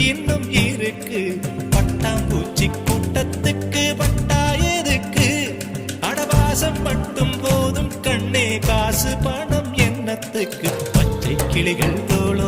இன்னும் இருக்கு. பட்டாம்பூச்சி கூட்டத்துக்கு பட்டா எதுக்கு? அடவாசம் மட்டும் போதும் கண்ணே காசு பணம் என்னத்துக்கு? பச்சை கிளிகள் தோல்